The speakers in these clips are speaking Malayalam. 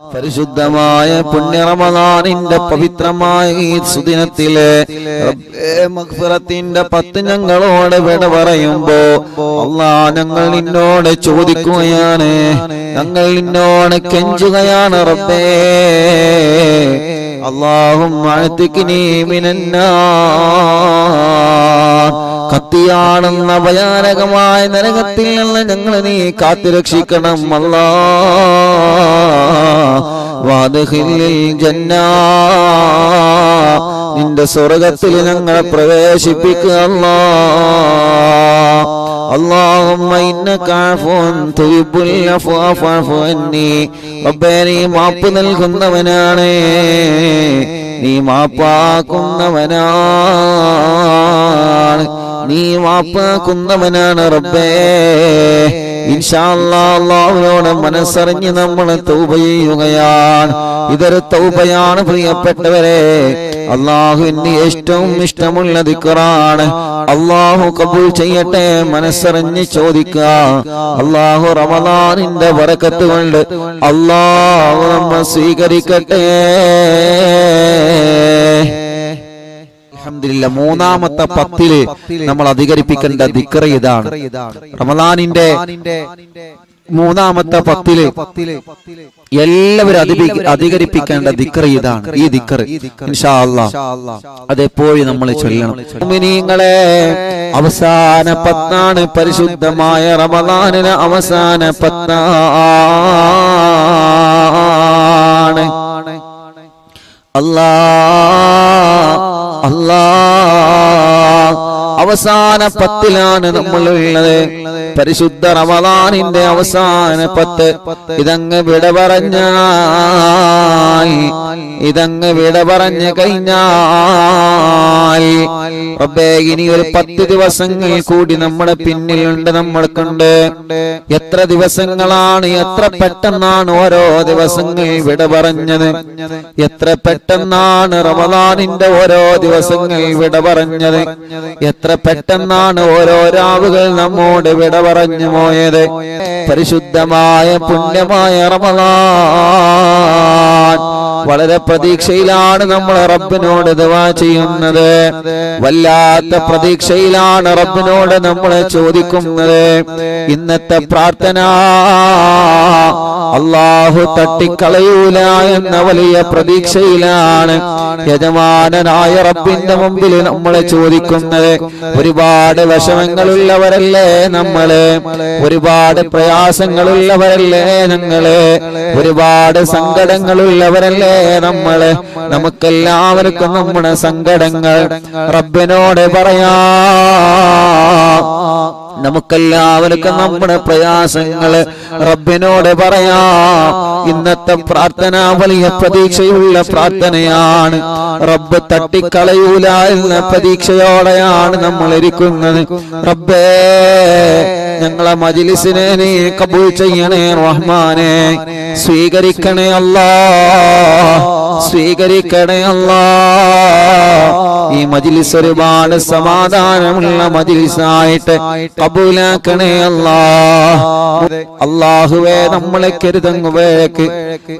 പരിശുദ്ധമായ പുണ്യറമദാനിന്റെ പവിത്രമായ ഈ സുദിനത്തിലെ റബ്ബേ മഗ്ഫിറത്തിന്റെ പത്ത് ഞങ്ങളോട് വിട പറയുമ്പോ അള്ളാ ഞങ്ങൾ നിന്നോട് ചോദിക്കുകയാണ്. ഞങ്ങൾ നിന്നോട് കെഞ്ചുകയാണ് റബ്ബേ. അള്ളാഹും കത്തിയാണെന്ന ഭയാനകമായ നരകത്തിൽ നിന്ന് ഞങ്ങൾ നീ കാത്തുരക്ഷിക്കണം അല്ലാ വാദഹില്ലിൽ ജന്ന നിന്റെ സ്വർഗത്തിൽ ഞങ്ങളെ പ്രവേശിപ്പിക്കുക അല്ലാ اللهم إنك عفو تحب العفو فاعف عني റബ്ബേ നീ മാപ്പ് നൽകുന്നവനാണ് നീ മാപ്പാക്കുന്നവനാണ് നീ വാപ്പാക്കുന്നവനാണ് റബ്ബേ. ഇൻഷാല്ലാഹുവിനോട് മനസ്സറിഞ്ഞ് നമ്മൾ തൗബ ചെയ്യുകയാണ്. ഇതൊരു തൗബയാണ് പ്രിയപ്പെട്ടവരെ. അള്ളാഹുവിന് ഏറ്റവും ഇഷ്ടമുള്ള ദിക്കറാണ് അള്ളാഹു കബൂൽ ചെയ്യട്ടെ മനസ്സറിഞ്ഞ് ചോദിക്കുക. അള്ളാഹു റമദാനിന്റെ വറക്കത്ത് കൊണ്ട് അള്ളാഹു നമ്മ സ്വീകരിക്കട്ടെ. അൽഹംദുലില്ലാ മൂന്നാമത്തെ പത്തിൽ നമ്മൾ അധികരിപ്പിക്കേണ്ട ദിക്കറ ഇതാണ്. റമദാനിന്റെ മൂന്നാമത്തെ പത്തിൽ എല്ലാവരും അധികരിപ്പിക്കേണ്ട ദിക്കർ ഇതാണ്. ഈ ദിക്കർ അതെപ്പോഴും നമ്മൾ ചൊല്ലണം. അവസാന പത്താണ് പരിശുദ്ധമായ റമദാനിന് അവസാന പത്താണ്. അല്ലാ അവസാന പത്തിലാണ് നമ്മളുള്ളത്. പരിശുദ്ധ റമദാനിന്റെ അവസാന പത്ത് ഇതങ്ങ് വിട പറഞ്ഞാൽ ഇതങ്ങ് വിട പറഞ്ഞു കഴിഞ്ഞാൽ റബ്ബേ ഇനി ഒരു പത്ത് ദിവസങ്ങൾ കൂടി നമ്മുടെ പിന്നിലുണ്ട് നമ്മൾക്കുണ്ട്. എത്ര ദിവസങ്ങളാണ് എത്ര പെട്ടെന്നാണ് ഓരോ ദിവസങ്ങൾ വിട പറഞ്ഞത്. എത്ര പെട്ടെന്നാണ് റമദാനിന്റെ ഓരോ ദിവസങ്ങൾ വിട പറഞ്ഞത്. എത്ര പെട്ടെന്നാണ് ഓരോ രാവുകൾ നമ്മോട് വിട പറഞ്ഞു പോയത്. പരിശുദ്ധമായ പുണ്യമായ റമദാൻ. വളരെ പ്രതീക്ഷയിലാണ് നമ്മൾ റബ്ബിനോട് ദുആ ചെയ്യുന്നത്. വല്ലാത്ത പ്രതീക്ഷയിലാണ് റബ്ബിനോട് നമ്മൾ ചോദിക്കുന്നത്. ഇന്നത്തെ പ്രാർത്ഥന അള്ളാഹു തട്ടിക്കളയൂല എന്ന വലിയ പ്രതീക്ഷയിലാണ് യജമാനനായ റബ്ബിന്റെ മുമ്പിൽ നമ്മളെ ചോദിക്കുന്നത്. ഒരുപാട് വിഷമങ്ങളുള്ളവരല്ലേ നമ്മൾ? ഒരുപാട് പ്രയാസങ്ങളുള്ളവരല്ലേ ഞങ്ങൾ? ഒരുപാട് സങ്കടങ്ങളുള്ളവരല്ലേ നമ്മൾ? നമുക്കെല്ലാവർക്കും നമ്മുടെ സങ്കടങ്ങൾ റബ്ബിനോട് പറയാ. നമുക്കെല്ലാവർക്കും നമ്മുടെ പ്രയാസങ്ങൾ റബ്ബിനോട് പറയാ. ഇന്നത്തെ പ്രാർത്ഥന വലിയ പ്രതീക്ഷയുള്ള പ്രാർത്ഥനയാണ്. റബ്ബ് തട്ടിക്കളയൂല എന്ന പ്രതീക്ഷയോടെയാണ് നമ്മൾ ഇരിക്കുന്നത് റബ്ബേ ഞങ്ങളെ മജിലിസിനെ നീ കബൂൾ ചെയ്യണേ റഹ്മാനെ. സ്വീകരിക്കണേ അല്ലാ. സ്വീകരിക്കണേ അല്ലാ. ഈ മജിലിസ് ഒരുപാട് സമാധാനമുള്ള മജിലിസായിട്ട് കബൂലാക്കണേ അല്ലാ. അള്ളാഹുവേ നമ്മളെ കരുതങ്ങുവേക്ക്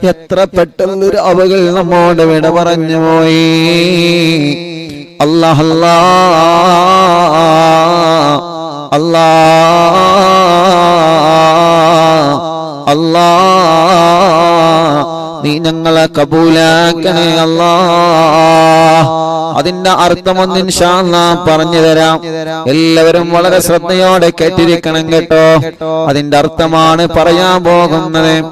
എത്ര പെട്ടെന്ന് അവകൾ നമ്മോട് വിട പറഞ്ഞു പോയി. അല്ലാഹ് അല്ലാ. അല്ലാ. അല്ലാ. നീ ഞങ്ങളെ കബൂലാക്കണേ അല്ല. അതിന്റെ അർത്ഥം ഒന്നിൻ പറഞ്ഞു തരാം. എല്ലാവരും വളരെ ശ്രദ്ധയോടെ കേട്ടിരിക്കണം കേട്ടോ. അതിന്റെ അർത്ഥമാണ് പറയാൻ പോകുന്നത്.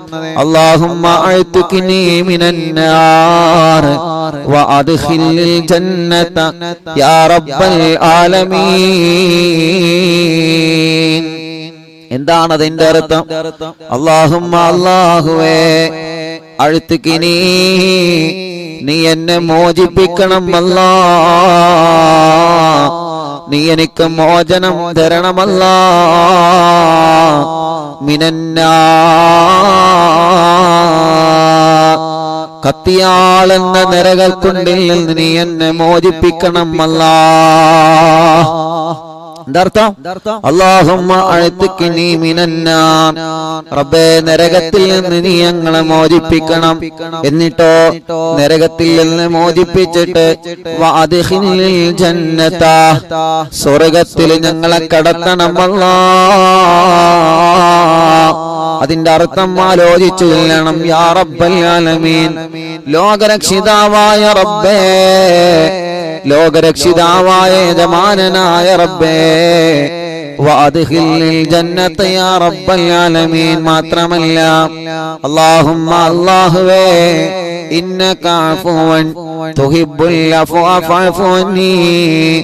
എന്താണ് അതിന്റെ അർത്ഥം? അള്ളാഹും അള്ളാഹുവേ അഴുത്തുക്കിനി നീ എന്നെ മോചിപ്പിക്കണം അല്ല. നീ എനിക്ക് മോചനം തരണമല്ല മിനന്നാ. കത്തിയാളെന്ന നിരകൾക്കുണ്ടിൽ നിന്ന് നീ എന്നെ മോചിപ്പിക്കണം അല്ലാ. റബ്ബേ നരകത്തിൽ നിന്ന് നീ ഞങ്ങളെ മോചിപ്പിക്കണം. എന്നിട്ടോ നരകത്തിൽ നിന്ന് മോചിപ്പിച്ചിട്ട് സ്വർഗത്തിൽ ഞങ്ങളെ കടത്തണം അല്ലാ. അതിന്റെ അർത്ഥം ആലോചിച്ചു ചെല്ലണം. യാ റബ്ബൽ ആലമീൻ. ലോകരക്ഷിതാവായ റബ്ബേ. ലോകരക്ഷിതാവായ യജമാനനായ റബ്ബേ. മാത്രമല്ല അല്ലാഹുമ്മ അല്ലാഹുവേ ഇന്നക അഫുവൻ തുഹിബ്ബുൽ അഫ്വ ഫഅഫു അന്നീ.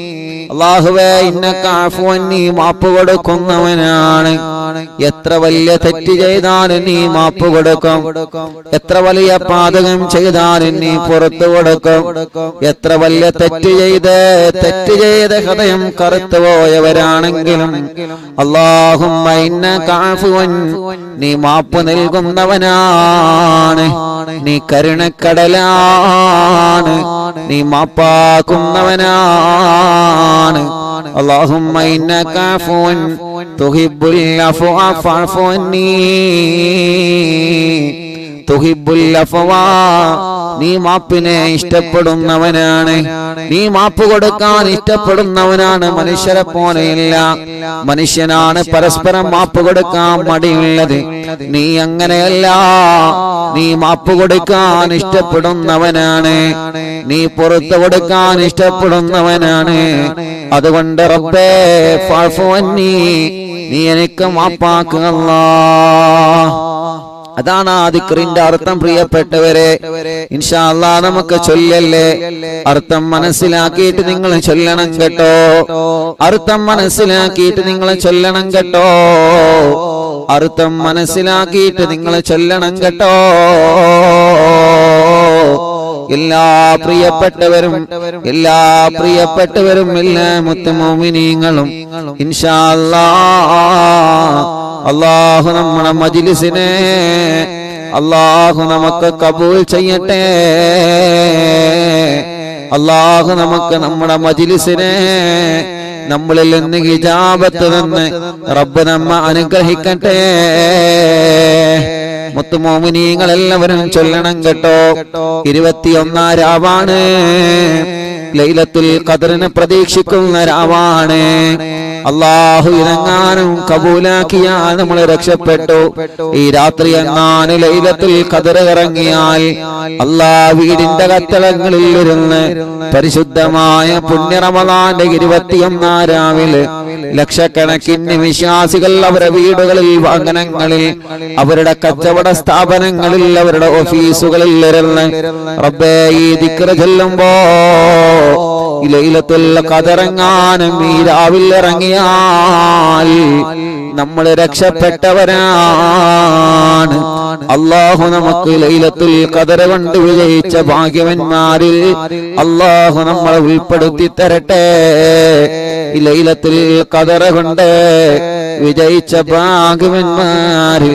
അള്ളാഹുവേ ഇന്നക്കാഫുവൻ നീ മാപ്പ് കൊടുക്കുന്നവനാണ്. എത്ര വലിയ തെറ്റ് ചെയ്താലും നീ മാപ്പ് കൊടുക്കും. എത്ര വലിയ പാതകം ചെയ്താലും നീ പുറത്തു കൊടുക്കും. എത്ര വലിയ തെറ്റ് ചെയ്ത് തെറ്റ് ചെയ്ത് ഹൃദയം കറുത്തു പോയവരാണെങ്കിലും അള്ളാഹും നീ മാപ്പ് നൽകുന്നവനാണ്. നീ കരുണക്കടലാണ്. നീ മാപ്പാക്കുന്നവനാണ്. اللهم إنك عفو تحب العفو فاعف عني تحب العفو നീ മാപ്പിനെ ഇഷ്ടപ്പെടുന്നവനാണ്. നീ മാപ്പ് കൊടുക്കാൻ ഇഷ്ടപ്പെടുന്നവനാണ്. മനുഷ്യരെ പോലെയില്ല. മനുഷ്യനാണ് പരസ്പരം മാപ്പ് കൊടുക്കാൻ മടിയുള്ളത്. നീ അങ്ങനെയല്ല. നീ മാപ്പ് കൊടുക്കാൻ ഇഷ്ടപ്പെടുന്നവനാണ്. നീ പുറത്തു കൊടുക്കാൻ ഇഷ്ടപ്പെടുന്നവനാണ്. അതുകൊണ്ട് റബ്ബേ നീ എനിക്ക് മാപ്പാക്കുക അതാണ് ആ ദിക്റിന്റെ അർത്ഥം പ്രിയപ്പെട്ടവരെ. ഇൻഷാ അല്ലാ നമുക്ക് ചൊല്ലല്ലേ? അർത്ഥം മനസ്സിലാക്കിയിട്ട് നിങ്ങൾ ചൊല്ലണം കേട്ടോ. അർത്ഥം മനസ്സിലാക്കിയിട്ട് നിങ്ങൾ ചൊല്ലണം കേട്ടോ. അർത്ഥം മനസ്സിലാക്കിയിട്ട് നിങ്ങൾ ചൊല്ലണം കേട്ടോ. എല്ലാ പ്രിയപ്പെട്ടവരും എല്ലാ പ്രിയപ്പെട്ടവരും എല്ലാ മുത്തമോമിനീങ്ങളും ഇൻഷാ അല്ലാ അള്ളാഹു നമ്മുടെ മജിലിസിനെ അള്ളാഹു നമുക്ക് കബൂൽ ചെയ്യട്ടെ. അള്ളാഹു നമുക്ക് നമ്മുടെ മജിലിസിനെ നമ്മളിൽ നിന്ന് ഹിജാബത്ത് നിന്ന് റബ്ബ് നമ്മ അനുഗ്രഹിക്കട്ടെ. മുത്തുമോമിനീങ്ങളെല്ലാവരും ചൊല്ലണം കേട്ടോ. ഇരുപത്തിയൊന്നാം രാവാണ്. ലൈലത്തുൽ ഖദറിനെ പ്രതീക്ഷിക്കുന്ന രാവാണ്. അള്ളാഹു ഇറങ്ങാനും കബൂലാക്കിയാൽ നമ്മൾ രക്ഷപ്പെട്ടു. ഈ രാത്രി എങ്ങാനും ലൈലത്തിൽ ഖദർ ഇറങ്ങിയാൽ അള്ളാ വീടിന്റെ കത്തളങ്ങളിൽ ഇരുന്ന് പരിശുദ്ധമായ പുണ്യറമദാന്റെ ഇരുപത്തിയൊന്നാം രാവിലെ ലക്ഷക്കണക്കിന് വിശ്വാസികൾ അവരുടെ വീടുകളിൽ വാഹനങ്ങളിൽ അവരുടെ കച്ചവട സ്ഥാപനങ്ങളിൽ അവരുടെ ഓഫീസുകളിൽ ഇരുന്ന് റബ്ബേ ഈ ദിക്ര ചൊല്ലുമ്പോ ഈ ലൈലത്തുൽ ഖദറങ്ങാനും ഈ രാവിൽ ഇറങ്ങിയാൽ നമ്മൾ രക്ഷപ്പെട്ടവരാണ്. അള്ളാഹു നമുക്ക് ലൈലത്തുൽ ഖദർ കൊണ്ട് വിജയിച്ച ഭാഗ്യവന്മാരിൽ അള്ളാഹു നമ്മളെ ഉൾപ്പെടുത്തി തരട്ടെ. ലൈലത്തുൽ ഖദർ കൊണ്ട് വിജയിച്ച ഭാഗ്യവന്മാരിൽ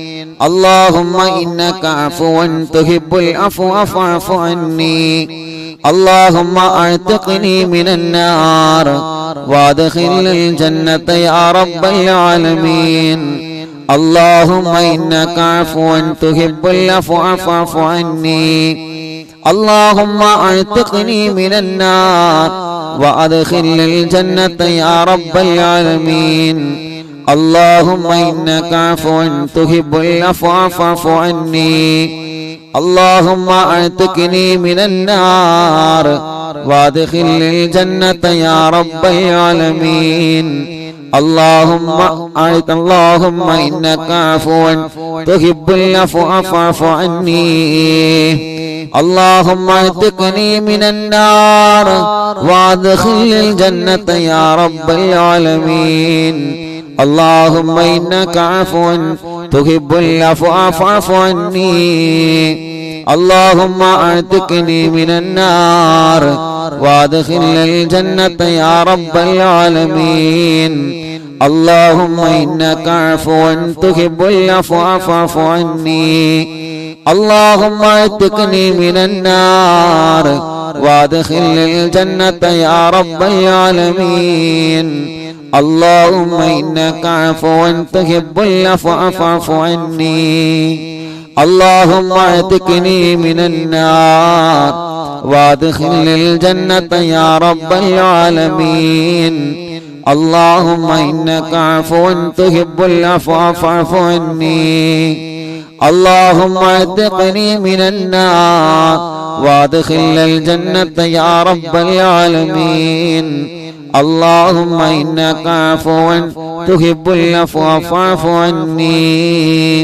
اللهم إنك عفو تحب العفو فاعف عني. اللهم أعتقني من النار وادخل الجنة يا رب العالمين. اللهم إنك عفو تحب العفو فاعف عني. اللهم أعتقني من النار وادخل الجنة يا رب العالمين. اللهم إنك عفو تحب العفو فاعف عني. اللهم أعتقني من النار. وادخل الجنة يا رب العالمين. اللهم أعط اللهم إنك عفو تحب العفو فاعف عني. اللهم اعتقني من النار وادخل الجنة يا رب العالمين. اللهم إنك عفو تحب العفو فاعف عني. اللهم اعتقني من النار وادخل الجنة يا رب العالمين. اللهم إنك عفو تحب العفو فاعف عني. اللهم اعتقني من النار. وادخل الجنة يا رب العالمين. اللهم إنك عفو تحب العفو فاعف عني. اللهم اعتقني من النار. وادخل الجنة يا رب العالمين. اللهم إنك عفو تحب العفو فاعف عني. اللهم اعتقني من النار. وادخل الجنة يا رب العالمين. اللهم إنك عفو تحب العفو فاعف عني.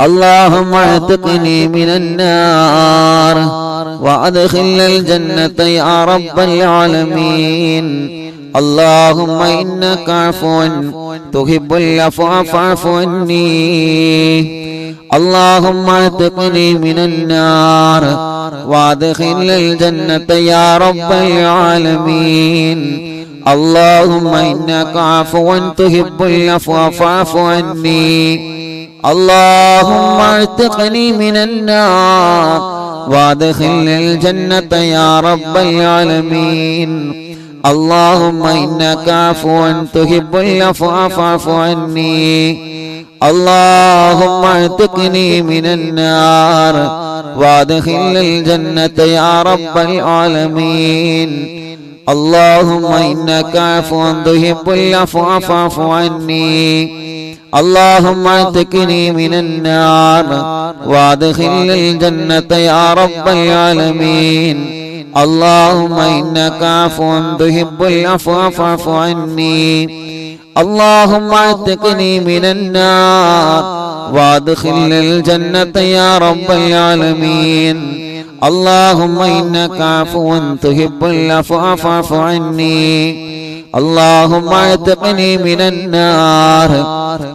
اللهم اعتقني من النار. وادخل الجنة يا رب العالمين. اللهم إنك عفو تحب العفو فاعف عني. اللهم اعتقني من النار وادخل الجنة يا رب العالمين. اللهم إنك عفو تحب العفو فاعف عني. اللهم اعتقني من النار وادخل الجنة يا رب العالمين. اللهم إنك عفو تحب العفو فاعف عني. اللهم اعتقني من النار. وادخل الجنة يا رب العالمين. اللهم إنك عفو تحب العفو فاعف عني. اللهم اعتقني من النار وادخل الجنة يا رب العالمين. اللهم إنك عفو تحب العفو فاعف عني. اللهم اعتقني من النار وادخل الجنة يا رب العالمين. اللهم إنك عفو تحب العفو فاعف عني. اللهم اعتقني من النار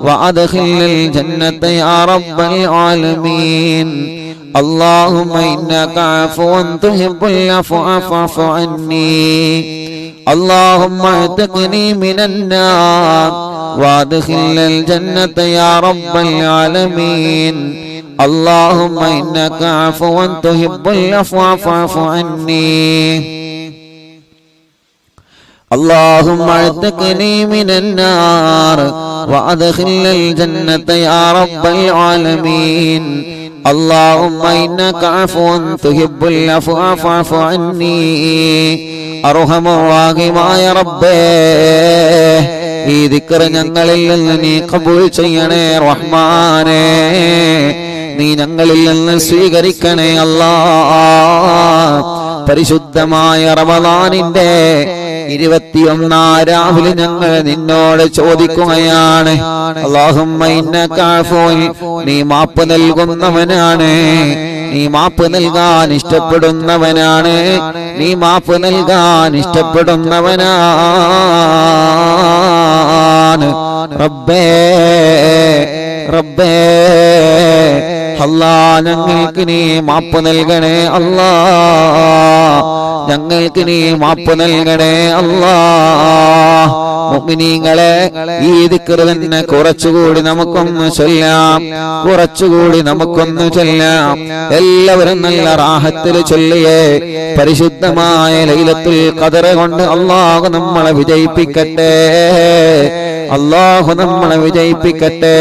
وادخل الجنة يا رب العالمين. اللهم إنك عفو تحب العفو فاعف عني. اللهم اعتقني من النار وادخل الجنة يا رب العالمين. اللهم إنك عفو تحب العفو فاعف عني. اللهم اعتقني من النار وادخل الجنة يا رب العالمين اللهم انك عفو تحب العفو فاعف عني أرحم الراحمين ربي ഈ ദിക്കറ് ഞങ്ങളിൽ നിന്ന് നീ കബൂൾ ചെയ്യണേ റഹ്മാനേ നീ ഞങ്ങളിൽ നിന്ന് സ്വീകരിക്കണേ അല്ലാ പരിശുദ്ധമായ റമദാനിന്റെ ഇരുപത്തിയൊന്നാം രാവിലെ ഞങ്ങൾ നിന്നോട് ചോദിക്കുകയാണ് നീ മാപ്പ് നൽകുന്നവനാണ് നീ മാപ്പ് നൽകാൻ ഇഷ്ടപ്പെടുന്നവനാണ് നീ മാപ്പ് നൽകാൻ ഇഷ്ടപ്പെടുന്നവനാണ് റബ്ബേ റബ്ബേ അല്ലാ ഞങ്ങൾക്ക് നീ മാപ്പ് നൽകണേ അല്ലാ ഞങ്ങൾക്ക് നീ മാപ്പ് നൽകണേ അല്ലാ മുഅ്മിനീങ്ങളെ ഈ ദിക്ർ തന്നെ കുറച്ചുകൂടി നമുക്കൊന്ന് ചൊല്ലാം കുറച്ചുകൂടി നമുക്കൊന്ന് ചൊല്ലാം എല്ലാവരും നല്ല റാഹത്തിൽ ചൊല്ലിയേ പരിശുദ്ധമായ ലൈലത്തുൽ ഖദർ കൊണ്ട് അള്ളാഹു നമ്മളെ വിജയിപ്പിക്കട്ടെ അള്ളാഹു നമ്മളെ വിജയിപ്പിക്കട്ടെ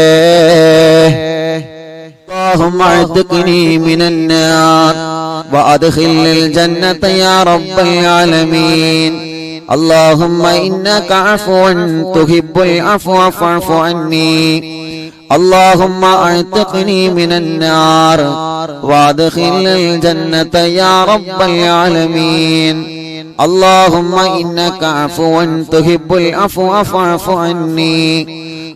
اللهم اعتقني من النار وادخل الجنة يا رب العالمين. اللهم إنك عفو تحب العفو فاعف عني. اللهم أعتقني من النار وادخل الجنة يا رب العالمين. اللهم إنك عفو تحب العفو فاعف عني.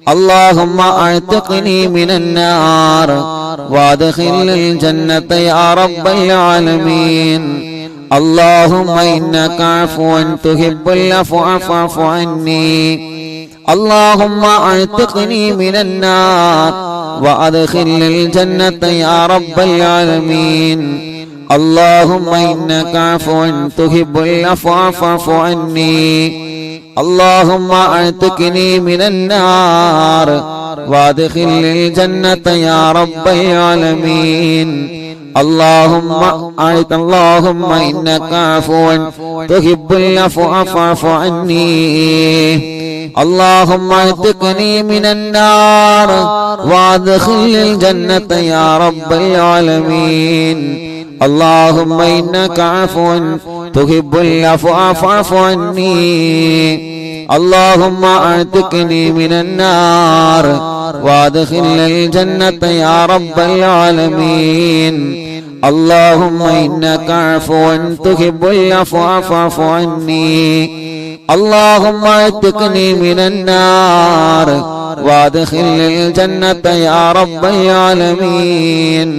اللهم أعتقني من النار. وادخل الجنة يا رب العالمين. اللهم إنك عفو تحب العفو فاعف عني. اللهم أعتقني من النار. وادخل الجنة يا رب العالمين. اللهم إنك عفو تحب العفو فاعف عني. اللهم أعتقني من النار. وادخل الجنة يا رب العالمين. اللهم أعط اللهم إنك عفو تحب العفو فاعف عني. اللهم اعتقني من النار وادخل الجنة يا رب العالمين. اللهم إنك عفو تحب العفو فاعف عني. اللهم اعتقني من النار وادخل الجنة يا رب العالمين. اللهم إنك عفو تحب العفو فاعف عني. اللهم اعتقني من النار. وادخل الجنة يا رب العالمين.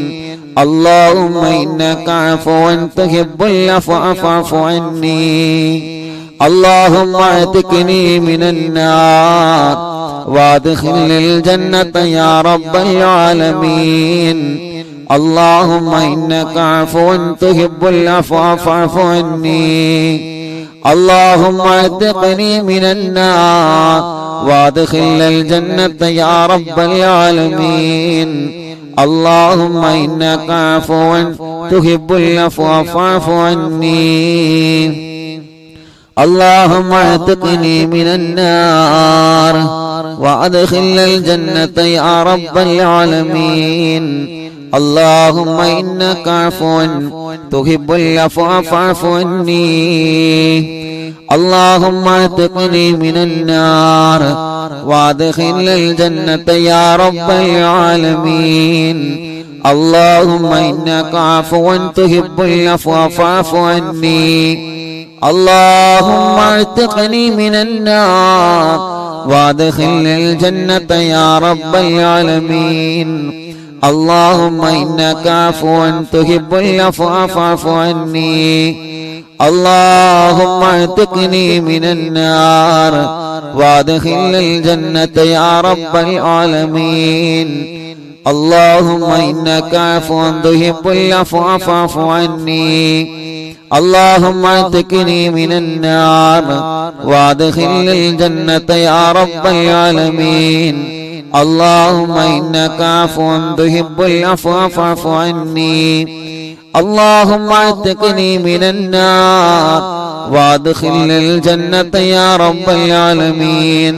اللهم إنك عفو تحب العفو فاعف عني. اللهم اعتقني من النار. وادخل الجنة يا رب العالمين. اللهم إنك عفو تحب العفو فاعف عني. اللهم اعتقني من النار وادخل الجنة يا رب العالمين. اللهم إنك عفو تحب العفو فاعف عني. اللهم اعتقني من النار وادخل الجنة يا رب العالمين. اللهم إنك عفو تحب العفو فاعف عني. اللهم اعتقني من النار. وادخل الجنة يا رب العالمين. اللهم إنك عفو تحب العفو فاعف عني. اللهم اعتقني من النار. وادخل الجنة يا رب العالمين. اللهم إنك عفو تحب العفو فاعف عني. اللهم اعتقني من النار وادخل الجنة يا رب العالمين. اللهم إنك عفو تحب العفو فاعف عني. اللهم اعتقني من النار وادخل الجنة يا رب العالمين. اللهم إنك عفو تحب العفو فاعف عني. اللهم اعتقني من النار وادخل الجنة يا رب العالمين.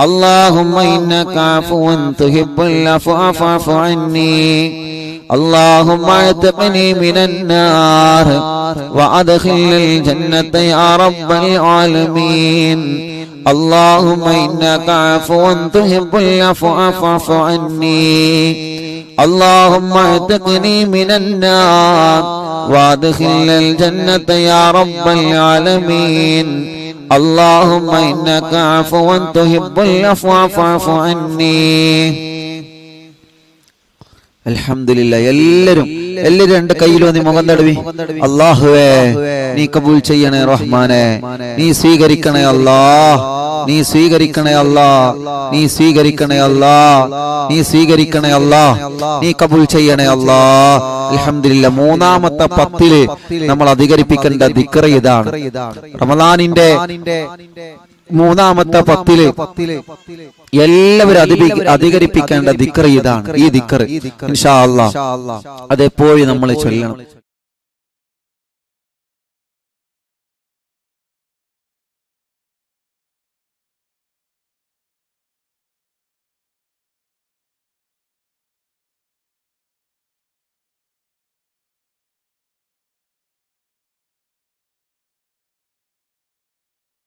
اللهم إنك عفو تحب العفو فاعف عني. اللهم اعتقني من النار وادخل الجنة يا رب العالمين. اللهم إنك عفو تحب العفو فاعف عني. اللهم اعتقني من النار وادخل الجنة يا رب العالمين. اللهم إنك عفو تحب العفو فاعف عني. അൽഹംദുലില്ലാ എല്ലാരും എല്ലാരും രണ്ട് കയ്യിലും നീ മുഖം തടവി. അള്ളാഹുവേ നീ കബൂൽ ചെയ്യണേ റഹ്മാനെ. നീ സ്വീകരിക്കണേ അല്ലാ. നീ സ്വീകരിക്കണേ അല്ലാ. നീ സ്വീകരിക്കണേ അല്ലാ. നീ സ്വീകരിക്കണേ അല്ലാ. നീ കബൂൽ ചെയ്യണേ അല്ലാ. അലഹമില്ല മൂന്നാമത്തെ പത്തിൽ നമ്മൾ അധികരിപ്പിക്കേണ്ട ദിക്കറ ഇതാണ്. റമദാനിന്റെ മൂന്നാമത്തെ പത്തിൽ എല്ലാവരും അധികരിപ്പിക്കേണ്ട ദിക്കർ ഇതാണ്. ഈ ദിക്കർ ഇൻഷാ അള്ളാഹ് അതെപ്പോഴും നമ്മൾ ചൊല്ലണം.